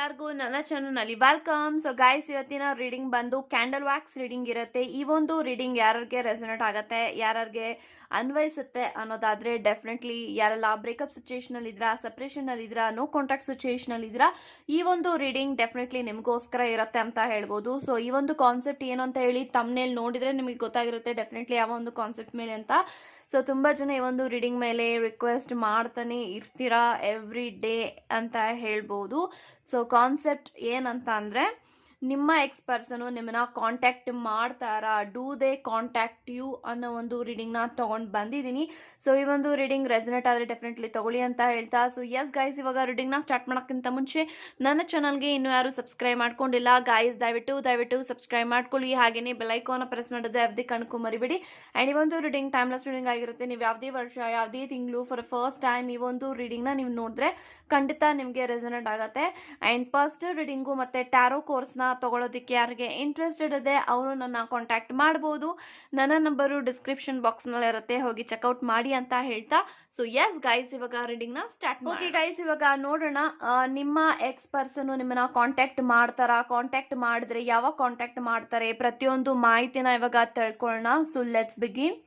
ಎಲ್ಲರಿಗೂ ನನ್ನ ಚಾನಲ್ನಲ್ಲಿ ವೆಲ್ಕಮ್ ಸೊ ಗೈಸ್ ಇವತ್ತಿನ ರೀಡಿಂಗ್ ಬಂದು ಕ್ಯಾಂಡಲ್ ವ್ಯಾಕ್ಸ್ ರೀಡಿಂಗ್ ಇರುತ್ತೆ. ಈ ಒಂದು ರೀಡಿಂಗ್ ಯಾರಿಗೆ ರೆಸೊನೇಟ್ ಆಗುತ್ತೆ ಯಾರಿಗೆ ಅನ್ವಯಿಸುತ್ತೆ ಅನ್ನೋದಾದ್ರೆ ಡೆಫಿನೆಟ್ಲಿ ಯಾರೆಲ್ಲ ಬ್ರೇಕಪ್ ಸಿಚುಯೇಷನಲ್ಲಿ ಇದ್ರಾ ಸಪ್ರೇಷನಲ್ಲಿ ಇದ್ರ ನೋ ಕಾಂಟ್ಯಾಕ್ಟ್ ಸಿಚುಯೇಷನಲ್ಲಿ ಇದ್ರ ಈ ಒಂದು ರೀಡಿಂಗ್ ಡೆಫಿನೆಟ್ಲಿ ನಿಮಗೋಸ್ಕರ ಇರುತ್ತೆ ಅಂತ ಹೇಳ್ಬೋದು. ಸೊ ಈ ಒಂದು ಕಾನ್ಸೆಪ್ಟ್ ಏನು ಅಂತ ಹೇಳಿ ತಮ್ಮನೇಲಿ ನೋಡಿದ್ರೆ ನಿಮಗೆ ಗೊತ್ತಾಗಿರುತ್ತೆ ಡೆಫಿನೆಟ್ಲಿ ಯಾವ ಒಂದು ಕಾನ್ಸೆಪ್ಟ್ ಮೇಲೆ ಅಂತ. ಸೊ ತುಂಬ ಜನ ಈ ಒಂದು ರೀಡಿಂಗ್ ಮೇಲೆ ರಿಕ್ವೆಸ್ಟ್ ಮಾಡ್ತಾನೆ ಇರ್ತೀರಾ ಎವ್ರಿ ಡೇ ಅಂತ ಹೇಳ್ಬೋದು. ಸೊ ಕಾನ್ಸೆಪ್ಟ್ ಏನಂತ ಅಂದರೆ ನಿಮ್ಮ ಎಕ್ಸ್ ಪರ್ಸನು ನಿಮ್ಮನ್ನ ಕಾಂಟ್ಯಾಕ್ಟ್ ಮಾಡ್ತಾರಾ? ಡೂ ದೇ ಕಾಂಟ್ಯಾಕ್ಟ್ ಯು ಅನ್ನೋ ಒಂದು ರೀಡಿಂಗ್ನ ತೊಗೊಂಡು ಬಂದಿದ್ದೀನಿ. ಸೊ ಈ ಒಂದು ರೀಡಿಂಗ್ ರೆಸೊನೇಟ್ ಆದರೆ ಡೆಫಿನೆಟ್ಲಿ ತಗೊಳ್ಳಿ ಅಂತ ಹೇಳ್ತಾ. ಸೊ ಎಸ್ ಗೈಸ್ ಇವಾಗ ರೀಡಿಂಗ್ನ ಸ್ಟಾರ್ಟ್ ಮಾಡೋಕ್ಕಿಂತ ಮುಂಚೆ ನನ್ನ ಚಾನಲ್ಗೆ ಇನ್ನೂ ಯಾರು ಸಬ್ಸ್ಕ್ರೈಬ್ ಮಾಡ್ಕೊಂಡಿಲ್ಲ. ಗಾಯ್ಸ್ ದಯವಿಟ್ಟು ದಯವಿಟ್ಟು ಸಬ್ಸ್ಕ್ರೈಬ್ ಮಾಡ್ಕೊಳ್ಳಿ. ಹಾಗೆಯೇ ಬೆಲೈಕೋನ ಪ್ರೆಸ್ ಮಾಡೋದು ಯಾವುದೇ ಕಣಕ್ಕೂ ಮರಿಬೇಡಿ. ಆ್ಯಂಡ್ ಈ ಒಂದು ರೀಡಿಂಗ್ ಟೈಮ್ಲೆಸ್ ರೀಡಿಂಗ್ ಆಗಿರುತ್ತೆ. ನೀವು ಯಾವುದೇ ವರ್ಷ, ಯಾವುದೇ ತಿಂಗಳು ಫಾರ್ ಫಸ್ಟ್ ಟೈಮ್ ಈ ಒಂದು ರೀಡಿಂಗ್ನ ನೀವು ನೋಡಿದ್ರೆ ಖಂಡಿತ ನಿಮಗೆ ರೆಸೊನೇಟ್ ಆಗುತ್ತೆ. ಆ್ಯಂಡ್ ಪರ್ಸ್ನಲ್ ರೀಡಿಂಗು ಮತ್ತು ಟ್ಯಾರೋ ಕೋರ್ಸ್ನ ತೊಗೊಳೋದಕ್ಕೆ ಯಾರಿಗೆ ಇಂಟ್ರೆಸ್ಟೆಡ್ ಇದೆ ಅವರು ನನ್ನ ಕಾಂಟ್ಯಾಕ್ಟ್ ಮಾಡ್ಬೋದು. ನನ್ನ ನಂಬರು ಡಿಸ್ಕ್ರಿಪ್ಷನ್ ಬಾಕ್ಸ್ನಲ್ಲಿ ಇರುತ್ತೆ ಹೋಗಿ ಚೆಕ್ಔಟ್ ಮಾಡಿ ಅಂತ ಹೇಳ್ತಾ. ಸೊ ಎಸ್ ಗೈಸ್ ಇವಾಗ ರೀಡಿಂಗ್ನ ಸ್ಟಾರ್ಟ್ ಓಕೆ ಗೈಸ್ ಇವಾಗ ನೋಡೋಣ ನಿಮ್ಮ ಎಕ್ಸ್ ಪರ್ಸನು ನಿಮ್ಮನ್ನ ಕಾಂಟ್ಯಾಕ್ಟ್ ಮಾಡ್ತಾರಾ? ಕಾಂಟ್ಯಾಕ್ಟ್ ಮಾಡಿದ್ರೆ ಯಾವಾಗ ಕಾಂಟ್ಯಾಕ್ಟ್ ಮಾಡ್ತಾರೆ? ಪ್ರತಿಯೊಂದು ಮಾಹಿತಿನ ಇವಾಗ ತಿಳ್ಕೊಳ್ಳೋಣ. So let's begin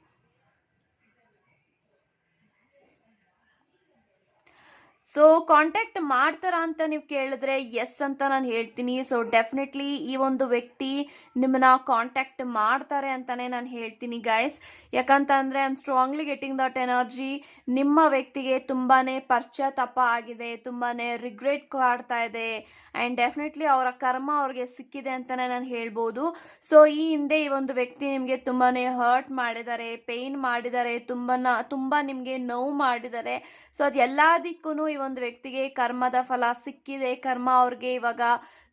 so contact ಮಾಡ್ತಾರಾ ಅಂತ ನೀವು ಕೇಳಿದ್ರೆ ಎಸ್ ಅಂತ ನಾನು ಹೇಳ್ತೀನಿ. ಸೊ ಡೆಫಿನೆಟ್ಲಿ ಈ ಒಂದು ವ್ಯಕ್ತಿ ನಿಮ್ಮನ್ನ ಕಾಂಟ್ಯಾಕ್ಟ್ ಮಾಡ್ತಾರೆ ಅಂತಲೇ ನಾನು ಹೇಳ್ತೀನಿ ಗೈಸ್ ಯಾಕಂತ ಅಂದರೆ I am strongly getting that energy ನಿಮ್ಮ ವ್ಯಕ್ತಿಗೆ ತುಂಬಾ ತಪ್ಪ ಆಗಿದೆ ತುಂಬಾ ರಿಗ್ರೆಟ್ ಕಾಡ್ತಾ ಇದೆ ಆ್ಯಂಡ್ ಡೆಫಿನೆಟ್ಲಿ ಅವರ ಕರ್ಮ ಅವ್ರಿಗೆ ಸಿಕ್ಕಿದೆ ಅಂತಲೇ ನಾನು ಹೇಳ್ಬೋದು. ಸೊ ಈ ಹಿಂದೆ ಈ ಒಂದು ವ್ಯಕ್ತಿ ನಿಮಗೆ ತುಂಬಾ ಹರ್ಟ್ ಮಾಡಿದ್ದಾರೆ ಪೇಯ್ನ್ ಮಾಡಿದ್ದಾರೆ ತುಂಬಾ ತುಂಬ ನಿಮಗೆ ನೋವು ಮಾಡಿದ್ದಾರೆ. ಸೊ ಅದು ಎಲ್ಲದಕ್ಕೂ ಈ ಒಂದು ವ್ಯಕ್ತಿಗೆ ಕರ್ಮದ ಫಲ ಸಿಕ್ಕಿದೆ. ಕರ್ಮ ಅವ್ರಿಗೆ ಇವಾಗ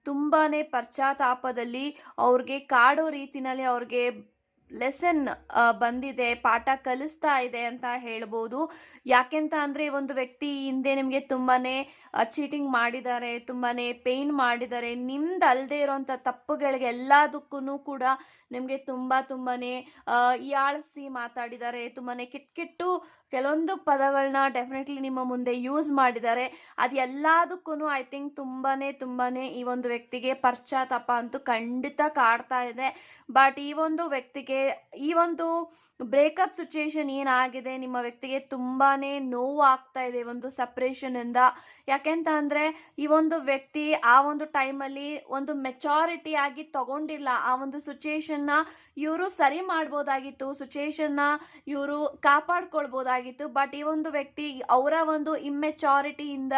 ತುಂಬಾನೇ ಪಶ್ಚಾತ್ತಾಪದಲ್ಲಿ ಅವ್ರಿಗೆ ಕಾಡೋ ರೀತಿನಲ್ಲಿ ಅವ್ರಿಗೆ ಲೆಸನ್ ಬಂದಿದೆ, ಪಾಠ ಕಲಿಸ್ತಾ ಇದೆ ಅಂತ ಹೇಳ್ಬೋದು. ಯಾಕೆಂತ ಅಂದರೆ ಒಂದು ವ್ಯಕ್ತಿ ಹಿಂದೆ ನಿಮಗೆ ತುಂಬಾ ಚೀಟಿಂಗ್ ಮಾಡಿದ್ದಾರೆ ತುಂಬಾ ಪೇಯ್ನ್ ಮಾಡಿದ್ದಾರೆ, ನಿಮ್ದು ಅಲ್ಲದೆ ಇರೋಂಥ ತಪ್ಪುಗಳಿಗೆ ಎಲ್ಲದಕ್ಕೂ ಕೂಡ ನಿಮಗೆ ತುಂಬ ತುಂಬಾ ಯಾಳಿಸಿ ಮಾತಾಡಿದ್ದಾರೆ ತುಂಬಾ ಕೆಟ್ಟ ಕೆಟ್ಟು ಕೆಲವೊಂದು ಪದಗಳನ್ನ ಡೆಫಿನೆಟ್ಲಿ ನಿಮ್ಮ ಮುಂದೆ ಯೂಸ್ ಮಾಡಿದ್ದಾರೆ. ಅದು ಎಲ್ಲದಕ್ಕೂ ಐ ಥಿಂಕ್ ತುಂಬಾ ತುಂಬಾ ಈ ಒಂದು ವ್ಯಕ್ತಿಗೆ ಪಶ್ಚಾತ್ತಾಪ ಅಂತೂ ಖಂಡಿತ ಕಾಡ್ತಾ ಇದೆ. ಬಟ್ ಈ ಒಂದು ವ್ಯಕ್ತಿಗೆ ಈ ಒಂದು ಬ್ರೇಕಪ್ ಸಿಚುಯೇಷನ್ ಏನಾಗಿದೆ? ನಿಮ್ಮ ವ್ಯಕ್ತಿಗೆ ತುಂಬಾ ನೋವು ಆಗ್ತಾ ಇದೆ ಒಂದು ಸಪ್ರೇಷನಿಂದ ಯಾಕೆಂತ ಅಂದರೆ, ಈ ಒಂದು ವ್ಯಕ್ತಿ ಆ ಒಂದು ಟೈಮಲ್ಲಿ ಒಂದು ಮೆಚಾರಿಟಿ ಆಗಿ ತಗೊಂಡಿಲ್ಲ. ಆ ಒಂದು ಸಿಚುಯೇಷನ್ನ ಇವರು ಸರಿ ಮಾಡ್ಬೋದಾಗಿತ್ತು. ಸಿಚುಯೇಷನ್ನ ಇವರು ಕಾಪಾಡ್ಕೊಳ್ಬೋದಾಗಿತ್ತು. ಬಟ್ ಈ ಒಂದು ವ್ಯಕ್ತಿ ಅವರ ಒಂದು ಇಮ್ಮೆಚಾರಿಟಿಯಿಂದ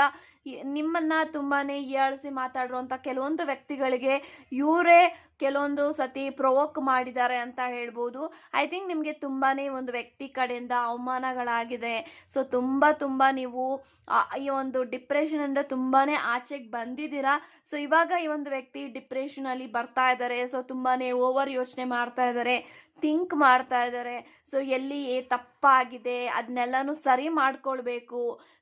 ನಿಮ್ಮನ್ನ ತುಂಬಾ ಹೀಯಾಳಿಸಿ ಮಾತಾಡಿರುವಂಥ ಕೆಲವೊಂದು ವ್ಯಕ್ತಿಗಳಿಗೆ ಇವರೇ ಕೆಲವೊಂದು ಸತಿ ಪ್ರೊವೋಕ್ ಮಾಡಿದ್ದಾರೆ ಅಂತ ಹೇಳ್ಬೋದು. ಐ ಥಿಂಕ್ ನಿಮಗೆ ತುಂಬಾ ಒಂದು ವ್ಯಕ್ತಿ ಕಡೆಯಿಂದ ಅವಮಾನಗಳಾಗಿದೆ. ಸೊ ತುಂಬ ತುಂಬ ನೀವು ಈ ಒಂದು ಡಿಪ್ರೆಷನಿಂದ ತುಂಬಾ ಆಚೆಗೆ ಬಂದಿದ್ದೀರಾ? ಸೊ ಇವಾಗ ಈ ಒಂದು ವ್ಯಕ್ತಿ ಡಿಪ್ರೆಷನಲ್ಲಿ ಬರ್ತಾ ಇದ್ದಾರೆ. ಸೊ ತುಂಬಾ ಓವರ್ ಯೋಚನೆ ಮಾಡ್ತಾ ಇದ್ದಾರೆ ಥಿಂಕ್ ಮಾಡ್ತಾ ಇದ್ದಾರೆ. ಸೊ ಎಲ್ಲಿ ಏ ತಪ್ಪಾಗಿದೆ ಅದನ್ನೆಲ್ಲನೂ ಸರಿ ಮಾಡ್ಕೊಳ್ಬೇಕು.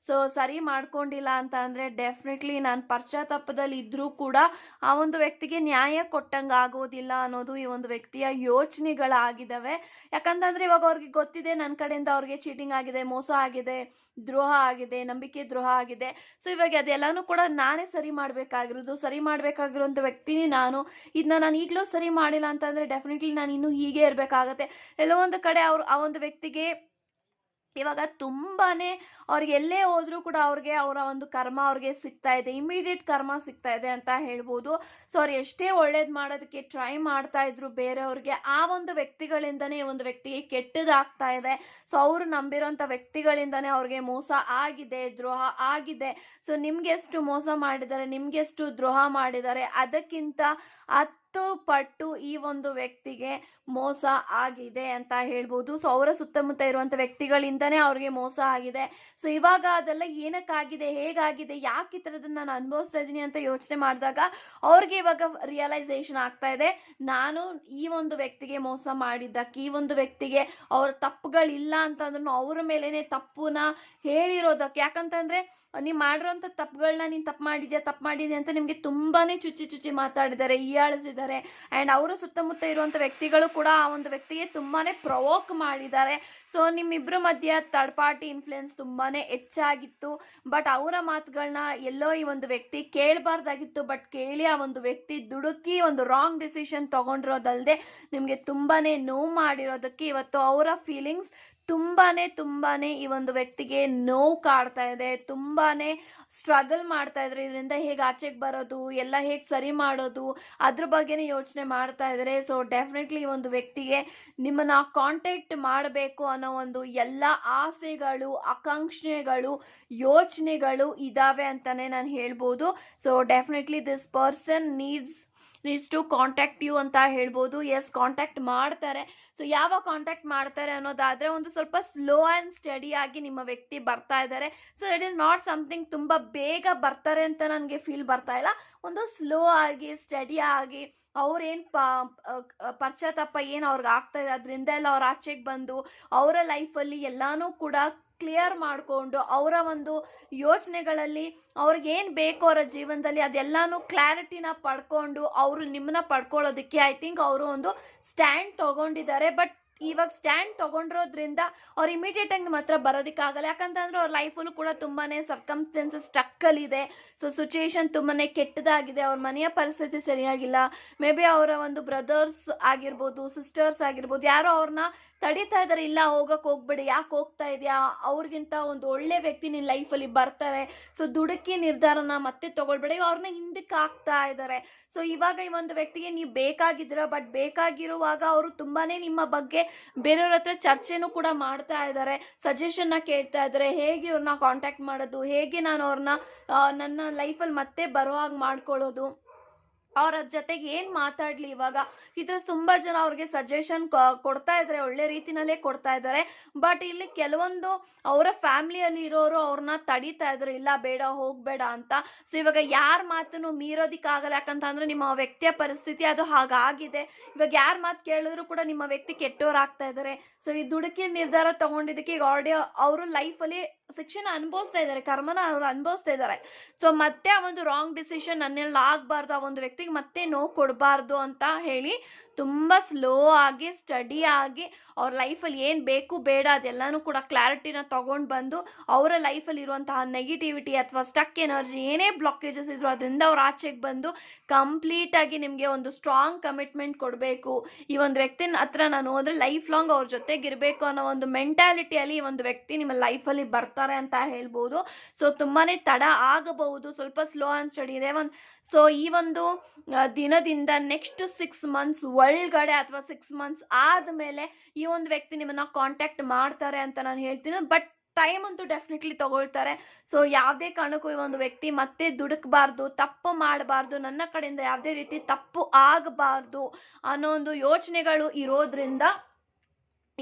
ಸೊ ಸರಿ ಮಾಡ್ಕೊಂಡಿಲ್ಲ ಅಂತ ಅಂದರೆ ಡೆಫಿನೆಟ್ಲಿ ನಾನು ಪಶ್ಚಾತ್ತಾಪದಲ್ಲಿ ಇದ್ದರೂ ಕೂಡ ಆ ಒಂದು ವ್ಯಕ್ತಿಗೆ ನ್ಯಾಯ ಕೊಟ್ಟಂಗೆ ಆಗೋದಿಲ್ಲ ಅನ್ನೋದು ಈ ಒಂದು ವ್ಯಕ್ತಿಯ ಯೋಚನೆಗಳಾಗಿದ್ದಾವೆ ಯಾಕಂತಂದ್ರೆ ಇವಾಗ ಅವ್ರಿಗೆ ಗೊತ್ತಿದೆ ನನ್ನ ಕಡೆಯಿಂದ ಅವ್ರಿಗೆ ಚೀಟಿಂಗ್ ಆಗಿದೆ, ಮೋಸ ಆಗಿದೆ, ದ್ರೋಹ ಆಗಿದೆ, ನಂಬಿಕೆ ದ್ರೋಹ ಆಗಿದೆ. ಸೊ ಇವಾಗ ಅದೆಲ್ಲನೂ ಕೂಡ ನಾನೇ ಸರಿ ಮಾಡಬೇಕಾಗಿರೋದು, ಸರಿ ಮಾಡಬೇಕಾಗಿರೋಂಥ ವ್ಯಕ್ತಿನಿ ನಾನು. ಇದನ್ನ ನಾನು ಈಗಲೂ ಸರಿ ಮಾಡಿಲ್ಲ ಅಂತಂದರೆ ಡೆಫಿನೆಟ್ಲಿ ನಾನು ಇನ್ನೂ ಹೀಗೆ ಇರಬೇಕಾಗತ್ತೆ. ಎಲ್ಲೋ ಒಂದು ಕಡೆ ಅವ್ರು ಆ ಒಂದು ವ್ಯಕ್ತಿಗೆ ಇವಾಗ ತುಂಬಾನೇ ಅವ್ರಿಗೆ ಎಲ್ಲೇ ಹೋದ್ರೂ ಕೂಡ ಅವ್ರಿಗೆ ಅವರ ಒಂದು ಕರ್ಮ ಅವ್ರಿಗೆ ಸಿಗ್ತಾ ಇದೆ ಇಮಿಡಿಯೇಟ್ ಕರ್ಮ ಸಿಗ್ತಾ ಇದೆ ಅಂತ ಹೇಳ್ಬೋದು. ಸೊ ಅವ್ರು ಎಷ್ಟೇ ಒಳ್ಳೇದು ಮಾಡೋದಕ್ಕೆ ಟ್ರೈ ಮಾಡ್ತಾ ಇದ್ರು ಬೇರೆಯವ್ರಿಗೆ, ಆ ಒಂದು ವ್ಯಕ್ತಿಗಳಿಂದನೇ ಒಂದು ವ್ಯಕ್ತಿಗೆ ಕೆಟ್ಟದಾಗ್ತಾ ಇದೆ. ಸೊ ಅವರು ನಂಬಿರೋಂಥ ವ್ಯಕ್ತಿಗಳಿಂದನೇ ಅವ್ರಿಗೆ ಮೋಸ ಆಗಿದೆ, ದ್ರೋಹ ಆಗಿದೆ. ಸೊ ನಿಮ್ಗೆಷ್ಟು ಮೋಸ ಮಾಡಿದ್ದಾರೆ, ನಿಮ್ಗೆಷ್ಟು ದ್ರೋಹ ಮಾಡಿದ್ದಾರೆ, ಅದಕ್ಕಿಂತ ಹತ್ತು ಪಟ್ಟು ಈ ಒಂದು ವ್ಯಕ್ತಿಗೆ ಮೋಸ ಆಗಿದೆ ಅಂತ ಹೇಳ್ಬೋದು. ಸೊ ಅವರ ಸುತ್ತಮುತ್ತ ಇರುವಂಥ ವ್ಯಕ್ತಿಗಳಿಂದನೇ ಅವ್ರಿಗೆ ಮೋಸ ಆಗಿದೆ. ಸೊ ಇವಾಗ ಅದೆಲ್ಲ ಏನಕ್ಕಾಗಿದೆ, ಹೇಗಾಗಿದೆ, ಯಾಕೆ ಈ ಥರದನ್ನ ನಾನು ಅನುಭವಿಸ್ತಾ ಇದ್ದೀನಿ ಅಂತ ಯೋಚನೆ ಮಾಡಿದಾಗ ಅವ್ರಿಗೆ ಇವಾಗ ರಿಯಲೈಸೇಷನ್ ಆಗ್ತಾ ಇದೆ. ನಾನು ಈ ಒಂದು ವ್ಯಕ್ತಿಗೆ ಮೋಸ ಮಾಡಿದ್ದಕ್ಕೆ, ಈ ಒಂದು ವ್ಯಕ್ತಿಗೆ ಅವ್ರ ತಪ್ಪುಗಳಿಲ್ಲ ಅಂತಂದ್ರೂ ಅವ್ರ ಮೇಲೇನೆ ತಪ್ಪುನ ಹೇಳಿರೋದಕ್ಕೆ. ಯಾಕಂತಂದ್ರೆ ನೀವು ಮಾಡಿರೋಂಥ ತಪ್ಪುಗಳನ್ನ ನೀನು ತಪ್ಪು ಮಾಡಿದ್ಯಾ ತಪ್ಪು ಮಾಡಿದ್ಯಾ ಅಂತ ನಿಮಗೆ ತುಂಬಾನೇ ಚುಚ್ಚಿ ಚುಚ್ಚಿ ಮಾತಾಡಿದ್ದಾರೆ, ಹೀಯಾಳಿಸಿದ್ದಾರೆ. ಇದ್ದಾರೆ ಆ್ಯಂಡ್ ಅವರ ಸುತ್ತಮುತ್ತ ಇರುವಂಥ ವ್ಯಕ್ತಿಗಳು ಕೂಡ ಆ ಒಂದು ವ್ಯಕ್ತಿಗೆ ತುಂಬಾ ಪ್ರವೋಕ್ ಮಾಡಿದ್ದಾರೆ. ಸೊ ನಿಮ್ಮಿಬ್ಬರ ಮಧ್ಯೆ ಥರ್ಡ್ ಪಾರ್ಟಿ ಇನ್ಫ್ಲುಯೆನ್ಸ್ ತುಂಬಾ ಹೆಚ್ಚಾಗಿತ್ತು. ಬಟ್ ಅವರ ಮಾತುಗಳನ್ನ ಎಲ್ಲೋ ಈ ಒಂದು ವ್ಯಕ್ತಿ ಕೇಳಬಾರ್ದಾಗಿತ್ತು. ಬಟ್ ಕೇಳಿ ಆ ಒಂದು ವ್ಯಕ್ತಿ ದುಡುಕಿ ಒಂದು ರಾಂಗ್ ಡಿಸಿಷನ್ ತಗೊಂಡಿರೋದಲ್ಲದೆ ನಿಮಗೆ ತುಂಬಾ ನೋವು ಮಾಡಿರೋದಕ್ಕೆ ಇವತ್ತು ಅವರ ಫೀಲಿಂಗ್ಸ್ ತುಂಬಾನೇ ತುಂಬಾನೇ ಈ ಒಂದು ವ್ಯಕ್ತಿಗೆ ನೋವು ಕಾಡ್ತಾ ಇದೆ. ತುಂಬಾನೇ ಸ್ಟ್ರಗಲ್ ಮಾಡ್ತಾ ಇದ್ರೆ, ಇದರಿಂದ ಹೇಗೆ ಆಚೆಗೆ ಬರೋದು, ಎಲ್ಲ ಹೇಗೆ ಸರಿ ಮಾಡೋದು, ಅದ್ರ ಬಗ್ಗೆನೇ ಯೋಚನೆ ಮಾಡ್ತಾ ಇದ್ರೆ ಸೊ ಡೆಫಿನೆಟ್ಲಿ ಒಂದು ವ್ಯಕ್ತಿಗೆ ನಿಮ್ಮನ್ನ ಕಾಂಟ್ಯಾಕ್ಟ್ ಮಾಡಬೇಕು ಅನ್ನೋ ಒಂದು ಎಲ್ಲ ಆಸೆಗಳು, ಆಕಾಂಕ್ಷೆಗಳು, ಯೋಚನೆಗಳು ಇದಾವೆ ಅಂತಾನೆ ನಾನು ಹೇಳ್ಬೋದು. So definitely this person needs needs to contact you ಅಂತ ಹೇಳ್ಬೋದು. ಎಸ್ ಕಾಂಟ್ಯಾಕ್ಟ್ ಮಾಡ್ತಾರೆ. ಸೊ ಯಾವ ಕಾಂಟ್ಯಾಕ್ಟ್ ಮಾಡ್ತಾರೆ ಅನ್ನೋದಾದರೆ ಒಂದು ಸ್ವಲ್ಪ ಸ್ಲೋ ಆ್ಯಂಡ್ ಸ್ಟಡಿ ನಿಮ್ಮ ವ್ಯಕ್ತಿ ಬರ್ತಾ ಇದ್ದಾರೆ. So it is not something ತುಂಬ ಬೇಗ ಬರ್ತಾರೆ ಅಂತ ನನಗೆ ಫೀಲ್ ಬರ್ತಾ ಇಲ್ಲ. ಒಂದು ಸ್ಲೋ ಆಗಿ ಸ್ಟಡಿ ಆಗಿ ಅವ್ರೇನು ಪ ಪಶ್ಚಾತ್ತಾಪ ಏನು ಅವ್ರಿಗೆ ಆಗ್ತಾ ಇದೆ ಅದರಿಂದ ಎಲ್ಲ ಅವ್ರ ಆಚೆಗೆ ಬಂದು ಅವರ ಲೈಫಲ್ಲಿ ಎಲ್ಲಾನು ಕೂಡ ಕ್ಲಿಯರ್ ಮಾಡಿಕೊಂಡು ಅವರ ಒಂದು ಯೋಚನೆಗಳಲ್ಲಿ ಅವ್ರಿಗೆ ಏನು ಬೇಕು ಅವರ ಜೀವನದಲ್ಲಿ ಅದೆಲ್ಲಾನು ಕ್ಲಾರಿಟಿನ ಪಡ್ಕೊಂಡು ಅವರು ನಿಮ್ಮನ್ನ ಪಡ್ಕೊಳ್ಳೋದಕ್ಕೆ ಐ ಥಿಂಕ್ ಅವರು ಒಂದು ಸ್ಟ್ಯಾಂಡ್ ತಗೊಂಡಿದ್ದಾರೆ. ಬಟ್ ಇವಾಗ ಸ್ಟ್ಯಾಂಡ್ ತಗೊಂಡಿರೋದ್ರಿಂದ ಅವ್ರು ಇಮಿಡಿಯೇಟ್ ಆಗಿ ನಿಮ್ಮ ಹತ್ರ ಬರೋದಕ್ಕಾಗಲ್ಲ. ಯಾಕಂತಂದ್ರೆ ಅವ್ರ ಲೈಫಲ್ಲೂ ಕೂಡ ತುಂಬಾನೇ ಸರ್ಕಮ್ಸ್ಟೆನ್ಸಸ್ ಸ್ಟಕ್ಕಲ್ಲಿದೆ ಸೊ ಸಿಚುಯೇಷನ್ ತುಂಬಾನೇ ಕೆಟ್ಟದಾಗಿದೆ. ಅವ್ರ ಮನೆಯ ಪರಿಸ್ಥಿತಿ ಸರಿಯಾಗಿಲ್ಲ. ಮೇ ಬಿ ಅವರ ಒಂದು ಬ್ರದರ್ಸ್ ಆಗಿರ್ಬೋದು ಸಿಸ್ಟರ್ಸ್ ಆಗಿರ್ಬೋದು, ಯಾರೋ ಅವ್ರನ್ನ ತಡೀತಾ ಇದ್ದಾರೆ ಇಲ್ಲ ಹೋಗಕ್ಕೆ ಹೋಗ್ಬೇಡಿ. ಯಾಕೆ ಹೋಗ್ತಾ ಇದೆಯಾ? ಅವ್ರಿಗಿಂತ ಒಂದು ಒಳ್ಳೆ ವ್ಯಕ್ತಿ ನಿನ್ನ ಲೈಫಲ್ಲಿ ಬರ್ತಾರೆ. ಸೊ ದುಡುಕಿ ನಿರ್ಧಾರನ ಮತ್ತೆ ತಗೊಳ್ಬೇಡಿ. ಅವ್ರನ್ನ ಹಿಂದಕ್ಕೆ ಹಾಕ್ತಾ ಇದ್ದಾರೆ ಸೊ ಇವಾಗ ಈ ಒಂದು ವ್ಯಕ್ತಿಗೆ ನೀವು ಬೇಕಾಗಿದ್ದೀರ? ಬಟ್ ಬೇಕಾಗಿರುವಾಗ ಅವರು ತುಂಬಾನೇ ನಿಮ್ಮ ಬಗ್ಗೆ ಬೇರೆಯವ್ರ ಹತ್ರ ಚರ್ಚೆನೂ ಕೂಡ ಮಾಡ್ತಾ ಇದ್ದಾರೆ ಸಜೆಷನ್ನ ಕೇಳ್ತಾ ಇದ್ದಾರೆ, ಹೇಗೆ ಇವ್ರನ್ನ ಕಾಂಟ್ಯಾಕ್ಟ್ ಮಾಡೋದು, ಹೇಗೆ ನಾನು ಅವ್ರನ್ನ ನನ್ನ ಲೈಫಲ್ಲಿ ಮತ್ತೆ ಬರೋ ಹಾಗೆ ಮಾಡ್ಕೊಳ್ಳೋದು. ಅವ್ರ ಜೊತೆಗೆ ಏನು ಮಾತಾಡ್ಲಿ ಇವಾಗ? ಈ ತುಂಬಾ ತುಂಬ ಜನ ಅವ್ರಿಗೆ ಸಜೆಷನ್ ಕೊಡ್ತಾ ಇದ್ದಾರೆ ಒಳ್ಳೆ ರೀತಿನಲ್ಲೇ ಕೊಡ್ತಾ ಇದ್ದಾರೆ ಬಟ್ ಇಲ್ಲಿ ಕೆಲವೊಂದು ಅವರ ಫ್ಯಾಮಿಲಿಯಲ್ಲಿ ಇರೋರು ಅವ್ರನ್ನ ತಡಿತಾ ಇದ್ರು, ಇಲ್ಲ ಬೇಡ, ಹೋಗಬೇಡ ಅಂತ. ಸೊ ಇವಾಗ ಯಾರ ಮಾತನ್ನು ಮೀರೋದಿಕ್ಕಾಗಲ್ಲ, ಯಾಕಂತಂದ್ರೆ ನಿಮ್ಮ ವ್ಯಕ್ತಿಯ ಪರಿಸ್ಥಿತಿ ಅದು ಹಾಗಾಗಿದೆ. ಇವಾಗ ಯಾರ ಮಾತು ಕೇಳಿದ್ರು ಕೂಡ ನಿಮ್ಮ ವ್ಯಕ್ತಿ ಕೆಟ್ಟೋರಾಗ್ತಾ ಇದ್ದಾರೆ ಸೊ ಈ ದುಡುಕಿ ನಿರ್ಧಾರ ತಗೊಂಡಿದ್ದಕ್ಕೆ ಈಗ ಆಲ್ರೆಡಿ ಅವರು ಲೈಫಲ್ಲಿ ಶಿಕ್ಷಣ ಅನುಭವಿಸ್ತಾ ಇದ್ದಾರೆ, ಕರ್ಮನ ಅವ್ರು ಅನುಭವಿಸ್ತಾ ಇದ್ದಾರೆ. ಸೊ ಮತ್ತೆ ಆ ಒಂದು ರಾಂಗ್ ಡಿಸಿಷನ್ ನನ್ನೆಲ್ಲ ಆಗಬಾರ್ದು ಆ ಒಂದು ವ್ಯಕ್ತಿಗೆ ಮತ್ತೆ ನೋವು ಕೊಡಬಾರ್ದು ಅಂತ ಹೇಳಿ ತುಂಬ ಸ್ಲೋ ಆಗಿ ಸ್ಟಡಿ ಆಗಿ ಅವ್ರ ಲೈಫಲ್ಲಿ ಏನು ಬೇಕು ಬೇಡ ಅದೆಲ್ಲನೂ ಕೂಡ ಕ್ಲಾರಿಟಿನ ತೊಗೊಂಡು ಬಂದು ಅವರ ಲೈಫಲ್ಲಿ ಇರುವಂತಹ ನೆಗೆಟಿವಿಟಿ ಅಥವಾ ಸ್ಟಕ್ ಎನರ್ಜಿ ಏನೇ ಬ್ಲಾಕೇಜಸ್ ಇದ್ರು ಅದರಿಂದ ಅವ್ರು ಆಚೆಗೆ ಬಂದು ಕಂಪ್ಲೀಟಾಗಿ ನಿಮಗೆ ಒಂದು ಸ್ಟ್ರಾಂಗ್ ಕಮಿಟ್ಮೆಂಟ್ ಕೊಡಬೇಕು. ಈ ಒಂದು ವ್ಯಕ್ತಿನ ಹತ್ರ ನಾನು ಹೋದರೆ ಲೈಫ್ ಲಾಂಗ್ ಅವ್ರ ಜೊತೆಗಿರಬೇಕು ಅನ್ನೋ ಒಂದು ಮೆಂಟಾಲಿಟಿಯಲ್ಲಿ ಈ ಒಂದು ವ್ಯಕ್ತಿ ನಿಮ್ಮ ಲೈಫಲ್ಲಿ ಬರ್ತಾರೆ ಅಂತ ಹೇಳ್ಬೋದು. ಸೊ ತುಂಬಾ ತಡ ಆಗಬಹುದು, ಸ್ವಲ್ಪ ಸ್ಲೋ ಆ್ಯಂಡ್ ಸ್ಟಡಿ ಇದೆ. ಒಂದು ಸೊ ಈ ಒಂದು ದಿನದಿಂದ ನೆಕ್ಸ್ಟ್ ಸಿಕ್ಸ್ ಮಂತ್ಸ್ ಒಳಗಡೆ ಅಥವಾ ಸಿಕ್ಸ್ ಮಂತ್ಸ್ ಆದಮೇಲೆ ಈ ಒಂದು ವ್ಯಕ್ತಿ ನಿಮ್ಮನ್ನ ಕಾಂಟ್ಯಾಕ್ಟ್ ಮಾಡ್ತಾರೆ ಅಂತ ನಾನು ಹೇಳ್ತೀನಿ. ಬಟ್ ಟೈಮ್ ಅಂತೂ ಡೆಫಿನೆಟ್ಲಿ ತಗೊಳ್ತಾರೆ. ಸೊ ಯಾವುದೇ ಕಾರಣಕ್ಕೂ ಈ ಒಂದು ವ್ಯಕ್ತಿ ಮತ್ತೆ ದುಡುಕಬಾರ್ದು, ತಪ್ಪು ಮಾಡಬಾರ್ದು, ನನ್ನ ಕಡೆಯಿಂದ ಯಾವುದೇ ರೀತಿ ತಪ್ಪು ಆಗಬಾರ್ದು ಅನ್ನೋ ಒಂದು ಯೋಚನೆಗಳು ಇರೋದ್ರಿಂದ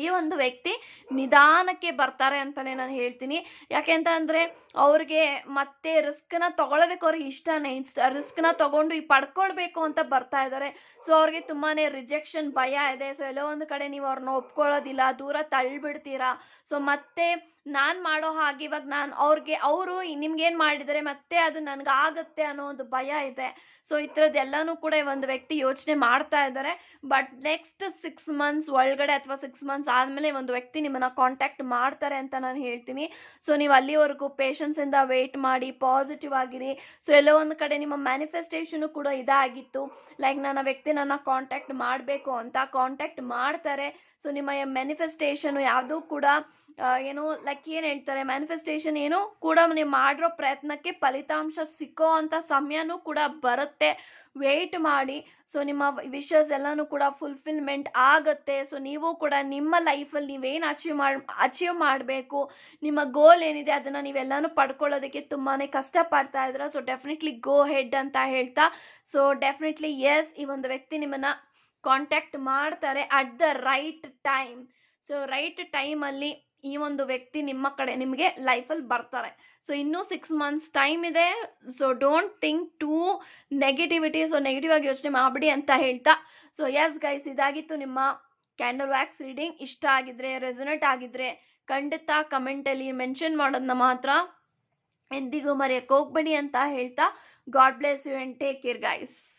ಈ ಒಂದು ವ್ಯಕ್ತಿ ನಿಧಾನಕ್ಕೆ ಬರ್ತಾರೆ ಅಂತಲೇ ನಾನು ಹೇಳ್ತೀನಿ. ಯಾಕೆ ಅಂತ ಅಂದರೆ ಅವ್ರಿಗೆ ಮತ್ತೆ ರಿಸ್ಕ್ನ ತಗೊಳ್ಳೋದಕ್ಕೆ ಅವ್ರಿಗೆ ಇಷ್ಟನೇ. ಇಷ್ಟ ರಿಸ್ಕ್ನ ತಗೊಂಡು ಈ ಪಡ್ಕೊಳ್ಬೇಕು ಅಂತ ಬರ್ತಾ ಇದ್ದಾರೆ. ಸೊ ಅವ್ರಿಗೆ ತುಂಬಾ ರಿಜೆಕ್ಷನ್ ಭಯ ಇದೆ. ಸೊ ಎಲ್ಲೋ ಒಂದು ಕಡೆ ನೀವು ಅವ್ರನ್ನ ಒಪ್ಕೊಳ್ಳೋದಿಲ್ಲ, ದೂರ ತಳ್ಳಿಬಿಡ್ತೀರಾ. ಸೊ ಮತ್ತೆ ನಾನು ಮಾಡೋ ಹಾಗೆ ಇವಾಗ ನಾನು ಅವ್ರಿಗೆ, ಅವರು ನಿಮ್ಗೇನು ಮಾಡಿದರೆ ಮತ್ತೆ ಅದು ನನಗೆ ಆಗುತ್ತೆ ಅನ್ನೋ ಒಂದು ಭಯ ಇದೆ. ಸೊ ಈ ಥರದ್ದೆಲ್ಲನೂ ಕೂಡ ಒಂದು ವ್ಯಕ್ತಿ ಯೋಚನೆ ಮಾಡ್ತಾ ಇದ್ದಾರೆ. ಬಟ್ ನೆಕ್ಸ್ಟ್ ಸಿಕ್ಸ್ ಮಂತ್ಸ್ ಒಳಗಡೆ ಅಥವಾ ಸಿಕ್ಸ್ ಮಂತ್ಸ್ ಆದಮೇಲೆ ಒಂದು ವ್ಯಕ್ತಿ ನಿಮ್ಮನ್ನ ಕಾಂಟ್ಯಾಕ್ಟ್ ಮಾಡ್ತಾರೆ ಅಂತ ನಾನು ಹೇಳ್ತೀನಿ. ಸೊ ನೀವು ಅಲ್ಲಿವರೆಗೂ ಪೇಷನ್ಸಿಂದ ವೇಟ್ ಮಾಡಿ ಪಾಸಿಟಿವ್ ಆಗಿರಿ. ಸೊ ಎಲ್ಲೋ ಒಂದು ಕಡೆ ನಿಮ್ಮ ಮ್ಯಾನಿಫೆಸ್ಟೇಷನು ಕೂಡ ಇದಾಗಿತ್ತು. ಲೈಕ್ ನನ್ನ ವ್ಯಕ್ತಿ ನನ್ನ ಕಾಂಟ್ಯಾಕ್ಟ್ ಮಾಡಬೇಕು ಅಂತ ಕಾಂಟ್ಯಾಕ್ಟ್ ಮಾಡ್ತಾರೆ. ಸೊ ನಿಮ್ಮ ಮ್ಯಾನಿಫೆಸ್ಟೇಷನು ಯಾವುದು ಕೂಡ ಏನು ಲೈಕ್ ಏನು ಹೇಳ್ತಾರೆ ಮ್ಯಾನಿಫೆಸ್ಟೇಷನ್ ಏನು ಕೂಡ ನೀವು ಮಾಡಿರೋ ಪ್ರಯತ್ನಕ್ಕೆ ಫಲಿತಾಂಶ ಸಿಕ್ಕೋ ಅಂತ ಸಮಯನೂ ಕೂಡ ಬರುತ್ತೆ. ವೆಯ್ಟ್ ಮಾಡಿ. ಸೊ ನಿಮ್ಮ ವಿಷಸ್ ಎಲ್ಲನೂ ಕೂಡ ಫುಲ್ಫಿಲ್ಮೆಂಟ್ ಆಗುತ್ತೆ. ಸೊ ನೀವು ಕೂಡ ನಿಮ್ಮ ಲೈಫಲ್ಲಿ ನೀವೇನು ಅಚೀವ್ ಮಾಡಿ ಅಚೀವ್ ಮಾಡಬೇಕು, ನಿಮ್ಮ ಗೋಲ್ ಏನಿದೆ ಅದನ್ನು ನೀವೆಲ್ಲನೂ ಪಡ್ಕೊಳ್ಳೋದಕ್ಕೆ ತುಂಬಾ ಕಷ್ಟಪಡ್ತಾ ಇದ್ದೀರಾ. ಸೊ ಡೆಫಿನೆಟ್ಲಿ ಗೋ ಹೆಡ್ ಅಂತ ಹೇಳ್ತಾ. ಸೊ ಡೆಫಿನೆಟ್ಲಿ ಎಸ್ ಈ ಒಂದು ವ್ಯಕ್ತಿ ನಿಮ್ಮನ್ನು ಕಾಂಟ್ಯಾಕ್ಟ್ ಮಾಡ್ತಾರೆ at the right time so right ಟೈಮಲ್ಲಿ ಈ ಒಂದು ವ್ಯಕ್ತಿ ನಿಮ್ಮ ಕಡೆ, ನಿಮಗೆ ಲೈಫಲ್ಲಿ ಬರ್ತಾರೆ. ಸೊ ಇನ್ನೂ ಸಿಕ್ಸ್ ಮಂತ್ಸ್ ಟೈಮ್ ಇದೆ. So don't think too negativity so negative ಆಗಿ ಯೋಚನೆ ಮಾಡಬೇಡಿ ಅಂತ ಹೇಳ್ತಾ. ಸೊ ಎಸ್ ಗೈಸ್ ಇದಾಗಿತ್ತು ನಿಮ್ಮ ಕ್ಯಾಂಡಲ್ ವ್ಯಾಕ್ಸ್ ರೀಡಿಂಗ್ ಇಷ್ಟ ಆಗಿದ್ರೆ ರೆಸೊನೇಟ್ ಆಗಿದ್ರೆ ಖಂಡಿತ ಕಮೆಂಟಲ್ಲಿ ಮೆನ್ಷನ್ ಮಾಡೋದನ್ನ ಮಾತ್ರ ಎಂದಿಗೂ ಮರೆಯಕ್ಕೆ ಹೋಗ್ಬೇಡಿ ಅಂತ ಹೇಳ್ತಾ. God bless you and take care guys